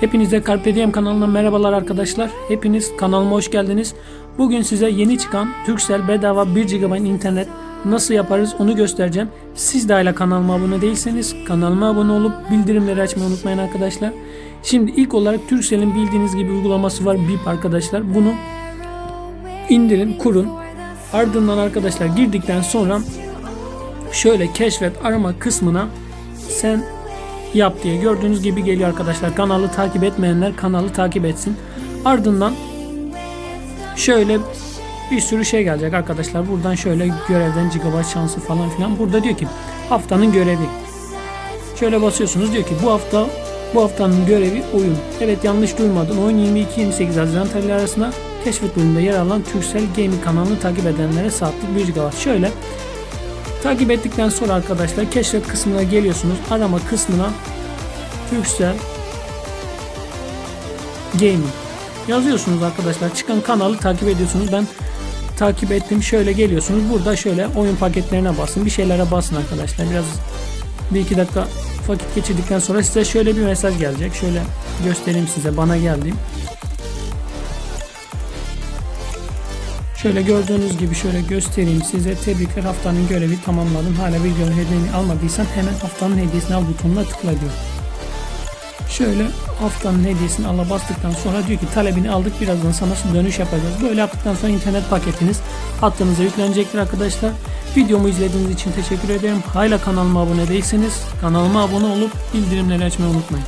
Hepinize Carpe Diem kanalından merhabalar arkadaşlar. Hepiniz kanalıma hoş geldiniz. Bugün size yeni çıkan Turkcell bedava 1 GB internet nasıl yaparız onu göstereceğim. Siz de hala kanalıma abone değilseniz kanalıma abone olup bildirimleri açmayı unutmayın arkadaşlar. Şimdi ilk olarak Turkcell'in bildiğiniz gibi uygulaması var BIP arkadaşlar. Bunu indirin, kurun. Ardından arkadaşlar girdikten sonra şöyle keşfet arama kısmına sen yap diye gördüğünüz gibi geliyor arkadaşlar. Kanalı takip etmeyenler kanalı takip etsin. Ardından şöyle bir sürü şey gelecek arkadaşlar. Buradan şöyle görevden gigabyte şansı falan filan. Burada diyor ki haftanın görevi. Şöyle basıyorsunuz diyor ki bu hafta bu haftanın görevi oyun. Evet yanlış duymadın. Oyun 22-28 Haziran tarihleri arasında keşfet bölümünde yer alan Turkcell Gaming kanalını takip edenlere saatlik 1 GB. Şöyle takip ettikten sonra arkadaşlar keşfet kısmına geliyorsunuz. Arama kısmına Turkcell Gaming yazıyorsunuz arkadaşlar. Çıkan kanalı takip ediyorsunuz. Ben takip ettim. Şöyle geliyorsunuz. Burada şöyle oyun paketlerine basın. Bir şeylere basın arkadaşlar. Biraz bir iki dakika vakit geçirdikten sonra size şöyle bir mesaj gelecek. Şöyle göstereyim size. Bana geldi. Şöyle gördüğünüz gibi şöyle göstereyim size. Tebrikler haftanın görevi tamamladım. Hala videonun hediyeni almadıysan hemen haftanın hediyesini al butonuna tıkla diyor. Şöyle haftanın hediyesini ala bastıktan sonra diyor ki talebini aldık birazdan sana dönüş yapacağız. Böyle yaptıktan sonra internet paketiniz hattınıza yüklenecektir arkadaşlar. Videomu izlediğiniz için teşekkür ederim. Hala kanalıma abone değilseniz kanalıma abone olup bildirimleri açmayı unutmayın.